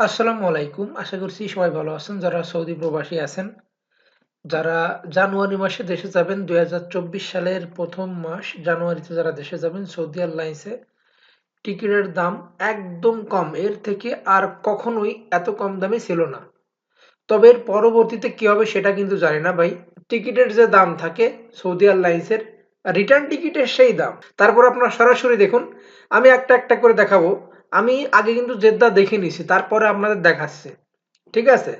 আসসালামু আলাইকুম। আশা করছি সবাই ভালো আছেন। যারা সৌদি প্রবাসী আছেন, যারা জানুয়ারি মাসে দেশে যাবেন ২০২৪ সালের ১ম মাস জানুয়ারিতে যারা দেশে যাবেন সৌদি এয়ারলাইন্সে টিকিটের দাম একদম কম। এর থেকে আর কখনোই এত কম দামে ছিল না। তবে এর পরবর্তীতে কি হবে সেটা কিন্তু জানি না ভাই। টিকিটের যে দাম থাকে সৌদি এয়ারলাইন্সের রিটার্ন টিকিটের সেই দাম। তারপর আপনারা সরাসরি দেখুন। আমি একটা, একটা করে দেখাবো। আমি আগে কিন্তু জেদ্দা দেখে নিছি। তারপরে আপনাদের দেখাচ্ছি। ঠিক আছে?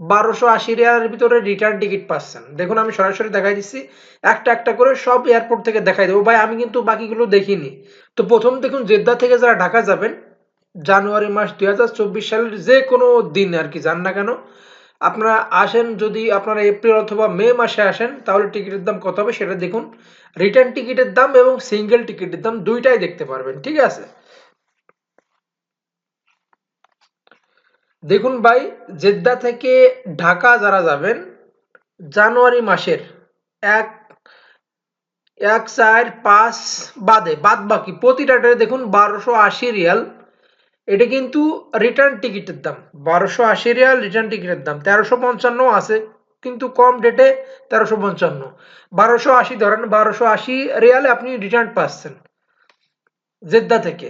১২৮০ রিয়ালের ভিতরে রিটার্ন টিকিট পাচ্ছেন। দেখুন আমি সরাসরি দেখাই দিচ্ছি। একটা, একটা করে সব এয়ারপোর্ট থেকে দেখাই দেবো। ভাই আমি কিন্তু বাকিগুলো দেখিনি। তো ১ম দেখুন জেদ্দা থেকে যারা ঢাকা যাবেন, জানুয়ারি মাস ২০২৪ সালের যে কোনো দিন আর কি যান না কেন, আপনারা আসেন যদি আপনারা এপ্রিল অথবা মে মাসে আসেন তাহলে টিকিটের দাম কত হবে সেটা দেখুন। রিটার্ন টিকিটের দাম এবং সিঙ্গেল টিকিটের দাম দুইটাই দেখতে পারবেন। ঠিক আছে? দেখুন ভাই, জেদ্দা থেকে ঢাকা যারা যাবেন, জানুয়ারি মাসের এক এক, চার, পাঁচ বাদে বাদ বাকি প্রতিটা ট্রেনে দেখুন বারোশো আশি রিয়াল। এটা কিন্তু রিটার্ন টিকিটের দাম। বারোশো আশি রিয়াল রিটার্ন টিকিটের দাম। তেরোশো পঞ্চান্ন আছে, কিন্তু কম ডেটে তেরোশো পঞ্চান্ন। বারোশো আশি ধরেন, বারোশো আশি রিয়ালে আপনি রিটার্ন পাচ্ছেন জেদ্দা থেকে।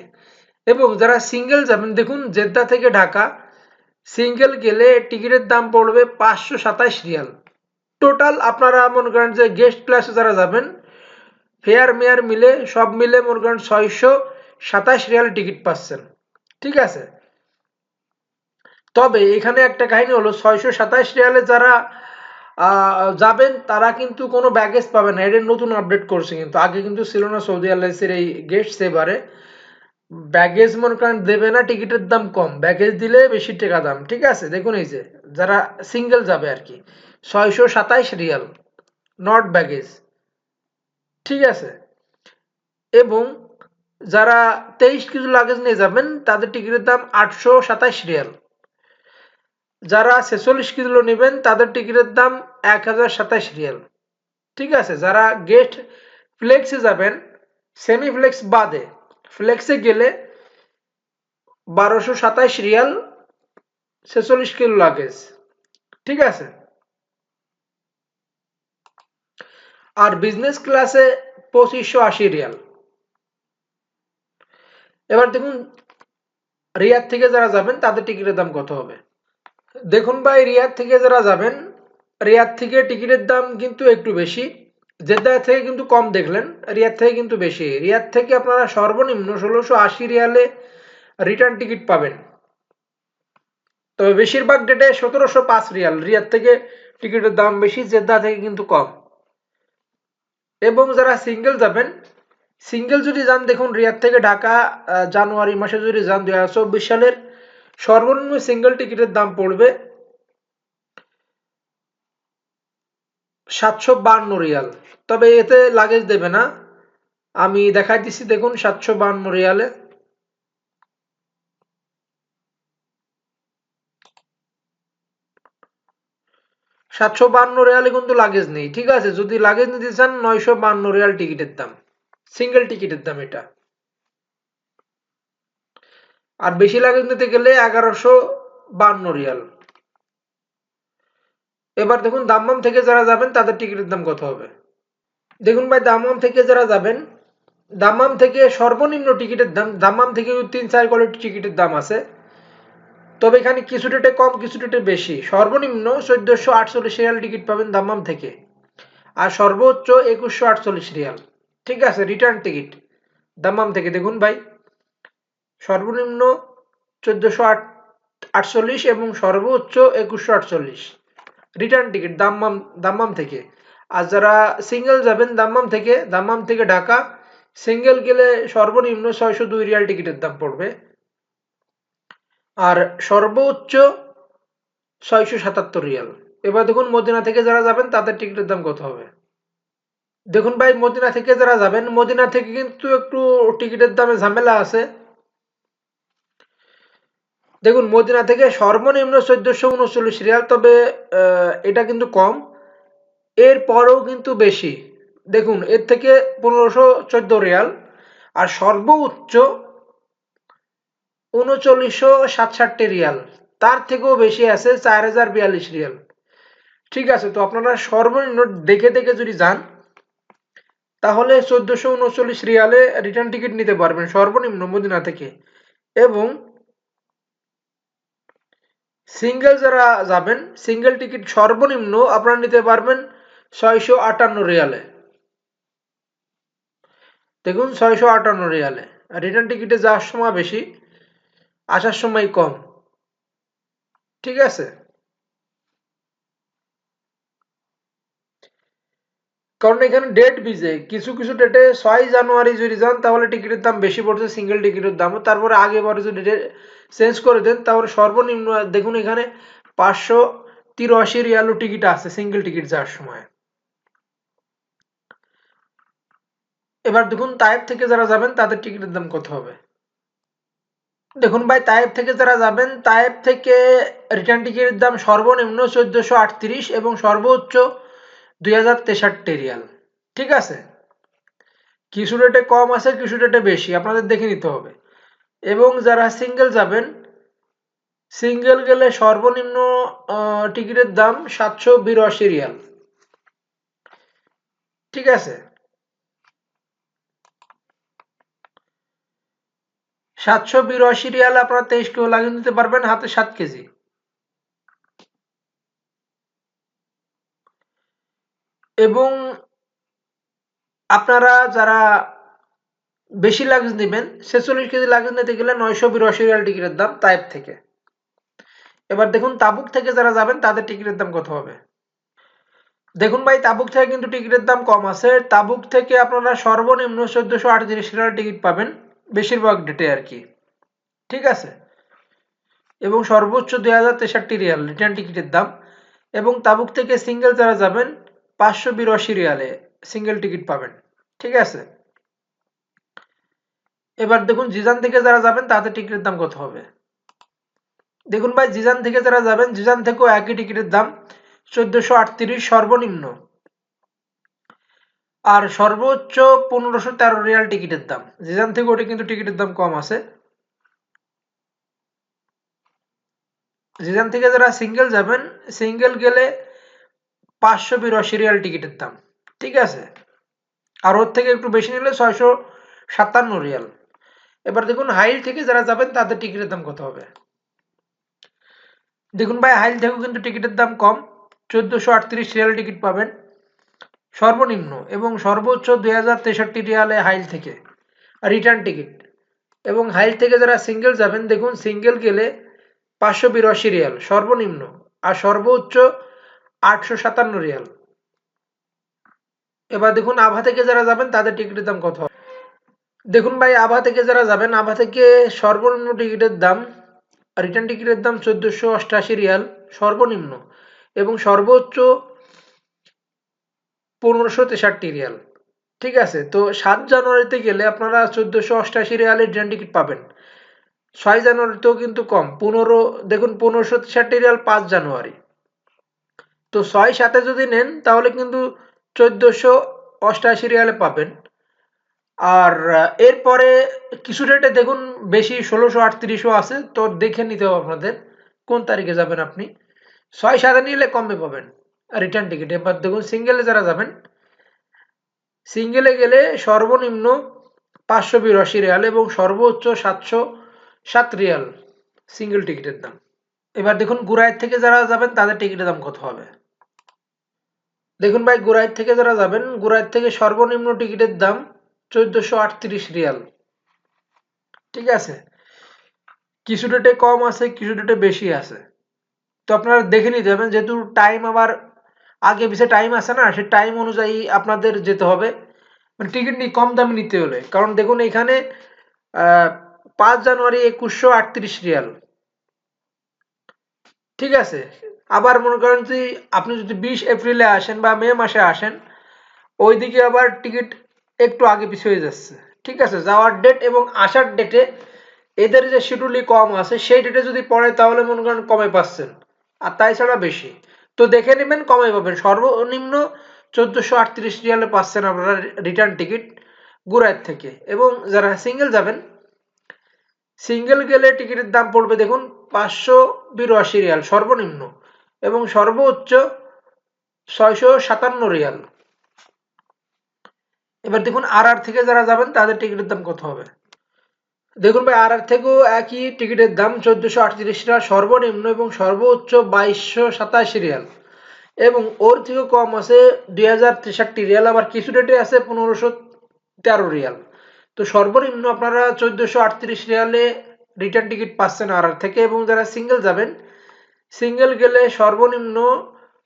এবং যারা সিঙ্গেল যাবেন, দেখুন জেদ্দা থেকে ঢাকা সিঙ্গেল গেলে টিকিটের দাম পড়বে পাঁচশো সাতাইশ রিয়াল। টোটাল আপনারা মনে করেন যে গেস্ট ক্লাসে যারা যাবেন ফেয়ার মেয়ার মিলে, সব মিলে মনে করেন ছয়শো সাতাইশ রিয়াল টিকিট পাচ্ছেন। ঠিক আছে? তবে এখানে একটা কাহিনী হলো, ছয়শো সাতাইশ রিয়ালে যারা যাবেন, তারা কিন্তু কোনো ব্যাগেজ পাবে না। এটা নতুন আপডেট করছে কিন্তু। আগে কিন্তু ছিল না সৌদি এয়ারলাইন্সের এই গেস্ট সেবারে ব্যাগেজ মনে করেন দেবে না, টিকিটের দাম কম। ব্যাগেজ দিলে বেশি টাকা দাম, ঠিক আছে? দেখুন এই যে, যারা সিঙ্গেল যাবে আর কি, ছয়শো সাতাইশ রিয়াল নট ব্যাগেজ ঠিক আছে? এবং যারা তেইশ কিছু লাগেজ নিয়ে যাবেন, তাদের টিকিটের দাম আটশো সাতাইশ রিয়াল। যারা ছেচল্লিশ কিলো নেবেন, তাদের টিকিটের দাম এক হাজার সাতাইশ রিয়াল। ঠিক আছে? যারা গেস্ট ফ্লেক্সে যাবেন সেমি ফ্লেক্স বাদে ফ্লেক্সে গেলে বারোশো সাতাইশ রিয়াল ছেচল্লিশ কিলো লাগেজ। ঠিক আছে? আর বিজনেস ক্লাসে পঁচিশশো আশি রিয়াল। এবার দেখুন, রিয়াদ থেকে যারা যাবেন, তাদের টিকিটের দাম কত হবে? দেখুন ভাই, রিয়াদ থেকে যারা যাবেন, রিয়াদ থেকে টিকিটের দাম কিন্তু একটু বেশি। জেদ্দা থেকে কিন্তু কম দেখলেন, রিয়াদ থেকে কিন্তু বেশি। রিয়াদ থেকে আপনারা সর্বনিম্ন ষোলোশো আশি রিয়ালে রিটার্ন টিকিট পাবেন। তবে বেশিরভাগ ডেটে সতেরোশো পাঁচ রিয়াল। রিয়াদ থেকে টিকিটের দাম বেশি, জেদ্দা থেকে কিন্তু কম। এবং যারা সিঙ্গেল যাবেন সিঙ্গেল যদি যান, দেখুন রিয়াদ থেকে ঢাকা জানুয়ারি মাসে যদি যান দু হাজার চব্বিশ সালের সর্বনিম্ন সিঙ্গেল টিকিটের দাম পড়বে সাতশো বান্ন রিয়াল। তবে এতে লাগেজ দেবে না। আমি দেখাই দিচ্ছি দেখুন, সাতশো বান্ন রিয়ালে। সাতশো বান্ন রিয়ালে কিন্তু লাগেজ নেই, ঠিক আছে? যদি লাগেজ নিতে চান, নয়শো বান্ন রিয়াল টিকিটের দাম। সিঙ্গেল টিকিটের দাম এটা। আর বেশি লাগেজ নিতে গেলে এগারোশো বান্ন রিয়াল। এবার দেখুন দাম্মাম থেকে যারা যাবেন, তাদের টিকিটের দাম কত হবে? দেখুন ভাই, দাম্মাম থেকে যারা যাবেন, দাম্মাম থেকে সর্বনিম্ন টিকিটের দাম, দাম্মাম থেকে তিন চার কোয়ালিটি টিকিটের দাম আছে, তবে এখানে কিছু ডেটে কম কিছু ডেটে বেশি। সর্বনিম্ন চোদ্দশো আটচল্লিশ রিয়াল টিকিট পাবেন দাম্মাম থেকে। আর সর্বোচ্চ একুশশো আটচল্লিশ রিয়াল। ঠিক আছে রিটার্ন টিকিট দাম্মাম থেকে দেখুন ভাই, সর্বনিম্ন চোদ্দশো আট, আটচল্লিশ এবং সর্বোচ্চ একুশশো আটচল্লিশ। রিটার্ন টিকিট দাম্মাম দাম্মাম থেকে। আর যারা সিঙ্গেল যাবেন, দাম্মাম থেকে দাম্মাম থেকে ঢাকা সিঙ্গেল গেলে সর্বনিম্ন ছয়শো দুই রিয়াল টিকিটের দাম পড়বে। আর সর্বোচ্চ ছয়শো সাতাত্তর রিয়াল। এবার দেখুন মদিনা থেকে যারা যাবেন, তাদের টিকিটের দাম কত হবে? দেখুন ভাই, মদিনা থেকে যারা যাবেন, মদিনা থেকে কিন্তু একটু টিকিটের দামে ঝামেলা আছে। দেখুন, মদিনা থেকে সর্বনিম্ন চোদ্দশো উনচল্লিশ রিয়াল, তবে এটা কিন্তু কম। এর পরেও কিন্তু বেশি। দেখুন, এর থেকে পনেরোশো চোদ্দ রিয়াল, আর সর্বোচ্চ উনচল্লিশশো সাতষট্টি রিয়াল। তার থেকেও বেশি আছে চার হাজার বিয়াল্লিশ রিয়াল। ঠিক আছে, তো আপনারা সর্বনিম্ন দেখে দেখে যদি যান, তাহলে চোদ্দশো উনচল্লিশ রিয়ালে রিটার্ন টিকিট নিতে পারবেন সর্বনিম্ন মদিনা থেকে। এবং সিঙ্গেল যারা যাবেন সিঙ্গেল টিকিট সর্বনিম্ন আপনারা নিতে পারবেন ছয়শো আটান্ন রিয়ালে। দেখুন, ছয়শো আটান্ন রিয়ালে। রিটার্ন টিকিটে যাওয়ার সময় বেশি, আসার সময় কম। ঠিক আছে? কারণ এখানে ডেট বিজে কিছু কিছু ডেটে ছয় জানুয়ারি যদি যান, তাহলে টিকিটের দাম বেশি পড়ছে সিঙ্গেল টিকিটের দামও। তারপরে আগে পরে যদি চেঞ্জ করে দেন তাহলে সর্বনিম্ন, দেখুন এখানে পাঁচশো তিরাশি রিয়ালও টিকিট আছে সিঙ্গেল টিকিট যাওয়ার সময়। এবার দেখুন তাইপ থেকে যারা যাবেন, তাদের টিকিটের দাম কত হবে? দেখুন ভাই তাইপ থেকে যারা যাবেন তাইপ থেকে রিটার্ন টিকিটের দাম সর্বনিম্ন চোদ্দশো আটত্রিশ এবং সর্বোচ্চ দুই হাজার তেষট্টি রিয়াল। ঠিক আছে? কিছু রেটে কম আছে, কিছু রেটে বেশি, আপনাদের দেখে নিতে হবে। এবং যারা সিঙ্গেল যাবেন সিঙ্গেল গেলে সর্বনিম্ন টিকিটের দাম সাতশো বিরাশি রিয়াল। ঠিক আছে? সাতশো বিরাশি রিয়াল আপনারা তেইশ কিলো লাগিয়ে নিতে পারবেন হাতে সাত কেজি। এবং আপনারা যারা বেশি লাগেজ নেবেন, ছেচল্লিশ কেজি লাগেজ নিতে গেলে নয়শো বিরাশি রিয়াল টিকিটের দাম তাইপ থেকে। এবার দেখুন তাবুক থেকে যারা যাবেন, তাদের টিকিটের দাম কত হবে? দেখুন ভাই তাবুক থেকে কিন্তু টিকিটের দাম কম আছে। তাবুক থেকে আপনারা সর্বনিম্ন চোদ্দশো আটত্রিশ রিয়াল টিকিট পাবেন, বেশিরভাগ ডেটে আর কি ঠিক আছে? এবং সর্বোচ্চ দুই হাজার তেষট্টি রিয়াল রিটার্ন টিকিটের দাম। এবং তাবুক থেকে সিঙ্গেল যারা যাবেন পাঁচশো বিরাশি রিয়ালে সিঙ্গেল টিকিট পাবেন। ঠিক আছে? এবার দেখুন, জিজান থেকে যারা যাবেন, তাদের টিকিটের দাম কত হবে? দেখুন ভাই, জিজান থেকে যারা যাবেন, জিজান থেকেও একই টিকিটের দাম, চোদ্দশো আটত্রিশ সর্বনিম্ন। আর সর্বোচ্চ পনেরোশো তেরো রিয়াল টিকিটের দাম। জিজান থেকে ওটা কিন্তু টিকিটের দাম কম আছে। জিজান থেকে যারা সিঙ্গেল যাবেন সিঙ্গেল গেলে পাঁচশো বিরাশি রিয়াল টিকিটের দাম, ঠিক আছে? আর ওর থেকে একটু বেশি নিলে ছয়শো সাতান্ন রিয়াল। এবার দেখুন, হাইল থেকে যারা যাবেন, তাদের টিকিটের দাম কত হবে? দেখুন ভাই, হাইল থেকেও কিন্তু টিকিটের দাম কম। চোদ্দশো আটত্রিশ রিয়াল টিকিট পাবেন। সর্বনিম্ন এবং সর্বোচ্চ দুই হাজার তেষট্টি রিয়ালে হাইল থেকে, রিটার্ন টিকিট। এবং হাইল থেকে যারা সিঙ্গেল যাবেন, দেখুন, সিঙ্গেল গেলে পাঁচশো বিরাশি রিয়াল, সর্বনিম্ন। আর সর্বোচ্চ আটশো সাতান্ন রিয়াল। এবার দেখুন আভা থেকে যারা যাবেন, তাদের টিকিটের দাম কত? দেখুন ভাই, আভা থেকে যারা যাবেন, আভা থেকে সর্বনিম্ন টিকিটের দাম রিটার্ন টিকিটের দাম চোদ্দোশো অষ্টাশি রিয়াল, সর্বনিম্ন। এবং সর্বোচ্চ পনেরোশো তেষট্টি রিয়াল। ঠিক আছে, তো সাত জানুয়ারিতে গেলে আপনারা চোদ্দোশো অষ্টাশি রিয়ালে রিটার্ন টিকিট পাবেন। ছয় জানুয়ারিতেও কিন্তু কম, পনেরো, দেখুন পনেরোশো তেষট্টি রিয়াল পাঁচ জানুয়ারি। তো ছয় সাথে যদি নেন, তাহলে কিন্তু চোদ্দোশো অষ্টাশি রিয়ালে পাবেন। আর এরপরে কিছু রেটে দেখুন, বেশি ষোলোশো আটত্রিশও আছে, তো দেখে নিতে হবে আপনাদের, কোন তারিখে যাবেন আপনি। ছয় সাথে নিলে কমে পাবেন রিটার্ন টিকিট এবার দেখুন সিঙ্গেলে যারা যাবেন সিঙ্গেলে গেলে সর্বনিম্ন পাঁচশো বিরাশি রিয়াল এবং সর্বোচ্চ সাতশো সাত রিয়াল সিঙ্গেল টিকিটের দাম। এবার দেখুন গুরাইট থেকে যারা যাবেন, তাদের টিকিটের দাম কত হবে? দেখুন ভাই গুরাইট থেকে যারা যাবেন গুরাইট থেকে সর্বনিম্ন টিকিটের দাম চোদ্দশো আটত্রিশ রিয়াল। ঠিক আছে? কিছু ডেটে কম আছে, কিছু ডেটে বেশি আছে। তো আপনারা দেখে নিতে যাবেন যেহেতু টাইম আবার আগে পিছিয়ে টাইম আছে না সে টাইম অনুযায়ী আপনাদের যেতে হবে। মানে টিকিট নিয়ে কম দামে নিতে হলে। কারণ দেখুন এখানে পাঁচ জানুয়ারি একুশশো আটত্রিশ রিয়াল। ঠিক আছে। আবার মনে করেন যে আপনি যদি বিশ এপ্রিলে আসেন বা মে মাসে আসেন, ওইদিকে আবার টিকিট একটু আগে পিছিয়ে হয়ে যাচ্ছে। ঠিক আছে, যাওয়ার ডেট এবং আসার ডেটে এদের যে শিডিউলই কম আছে, সেই ডেটে যদি পড়ে তাহলে মনে করেন কমে পাচ্ছেন। আর তাই ছাড়া বেশি। তো দেখে নেবেন, কমে পাবেন। সর্বনিম্ন চোদ্দোশো আটত্রিশ রিয়ালে পাচ্ছেন আপনারা রিটার্ন টিকিট গুরাইয়ের থেকে। এবং যারা সিঙ্গেল যাবেন সিঙ্গেল গেলে টিকিটের দাম পড়বে, দেখুন পাঁচশো বিরাশি রিয়াল, সর্বনিম্ন, এবং সর্বোচ্চ ছয়শো সাতান্ন রিয়াল। এবার দেখুন আর আর থেকে যারা যাবেন, তাদের টিকিটের দাম কত হবে? দেখুন ভাই আর আর থেকেও একই টিকিটের দাম, চোদ্দশো আটত্রিশ রিয়াল, সর্বনিম্ন এবং সর্বোচ্চ বাইশশো সাতাশি রিয়াল। এবং ওর থেকেও কম আছে দুই হাজার তেষট্টি রিয়াল, আবার কিছু ডেটে আছে পনেরোশো তেরো রিয়াল। তো সর্বনিম্ন আপনারা চোদ্দশো আটত্রিশ রিয়ালে রিটার্ন টিকিট পাচ্ছেন আর থেকে এবং যারা সিঙ্গেল যাবেন সিঙ্গেল গেলে সর্বনিম্ন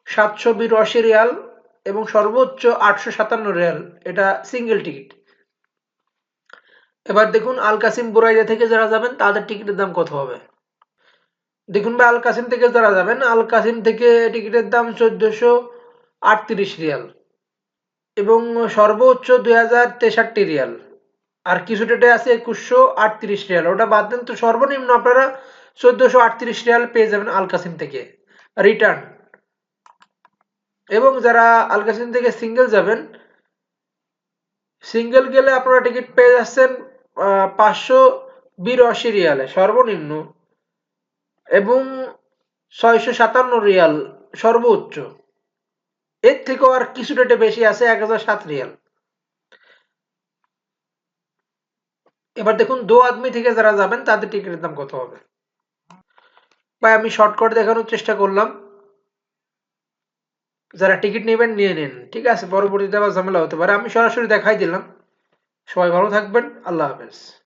সাতশো বিরাশি রিয়াল এবং সর্বোচ্চ আটশো সাতান্ন রিয়াল এটা সিঙ্গেল টিকিট এবার দেখুন আল কাসিম বুরাইয়া থেকে যারা যাবেন, তাদের টিকিটের দাম কত হবে? দেখুন ভাই আল কাসিম থেকে যারা যাবেন আল কাসিম থেকে টিকিটের দাম চোদ্দশো আটত্রিশ রিয়াল এবং সর্বোচ্চ দুই হাজার তেষট্টি রিয়াল। আর কিছু ডেটে আছে একুশশো আটত্রিশ রিয়াল। ওটা বাদ দেন তো সর্বনিম্ন আপনারা চোদ্দশো আটত্রিশ রিয়াল পেয়ে যাবেন আল কাসিম থেকে। রিটার্ন এবং যারা আল কাসিম থেকে সিঙ্গেল যাবেন সিঙ্গেল গেলে আপনারা টিকিট পেয়ে যাচ্ছেন পাঁচশো বিরাশি রিয়ালে সর্বনিম্ন এবং ছয়শো সাতান্ন রিয়াল সর্বোচ্চ। এর থেকেও আর কিছু ডেটে বেশি আছে, এক হাজার সাত রিয়াল। এবার দেখুন, দো আদমি থেকে যারা যাবেন, তাদের টিকিটের দাম কত হবে? ভাই, আমি শর্টকাট দেখানোর চেষ্টা করলাম। যারা টিকিট নেবেন, নিয়ে নিন। ঠিক আছে, পরবর্তীতে আবার ঝামেলা হতে পারে। আমি সরাসরি দেখাই দিলাম। সবাই ভালো থাকবেন। আল্লাহ হাফেজ।